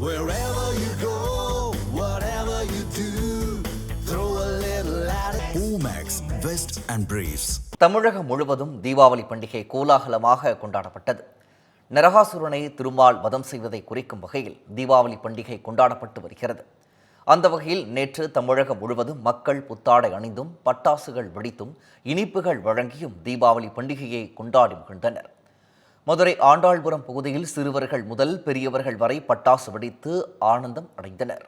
Wherever you go, whatever you do, throw a little at it. Omax, Vest and Briefs. தமிழகம் முழுவதும் தீபாவளி பண்டிகை கோலாகலமாக கொண்டாடப்பட்டது நரகாசுரனை திருமால் வதம் செய்வதை குறிக்கும் வகையில் தீபாவளி பண்டிகை கொண்டாடப்பட்டு வருகிறது அந்த வகையில் நேற்று தமிழகம் முழுவதும் மக்கள் புத்தாடை அணிந்தும் பட்டாசுகள் வெடித்தும் இனிப்புகள் வழங்கியும் தீபாவளி பண்டிகையை கொண்டாடி மகிழ்ந்தனர் மதுரை ஆண்டாள்புரம் பகுதியில் சிறுவர்கள் முதல் பெரியவர்கள் வரை பட்டாசு வெடித்து ஆனந்தம் அடைந்தனர்.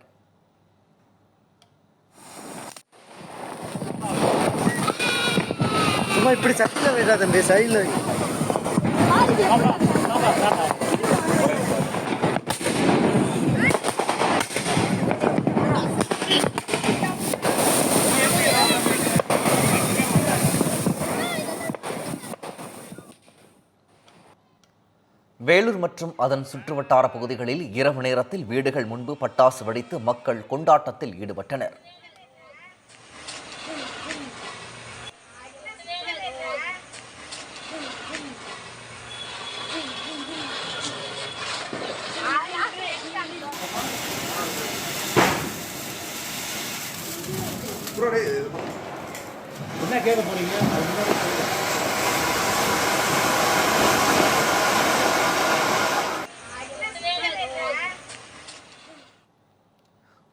சும்மா இப்படி சட்டில் வைடா சைடில் வேலூர் மற்றும் அதன் சுற்றுவட்டார பகுதிகளில் இரவு நேரத்தில் வீடுகள் முன்பு பட்டாசு வெடித்து மக்கள் கொண்டாட்டத்தில் ஈடுபட்டனர். என்ன கேட்க போறீங்க?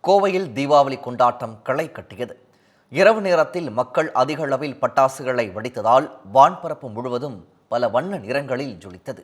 கோவையில் தீபாவளி கொண்டாட்டம் களை கட்டியது. இரவு நேரத்தில் மக்கள் அதிக அளவில் பட்டாசுகளை வெடித்ததால் வான்பரப்பு முழுவதும் பல வண்ண நிறங்களில் ஜொலித்தது.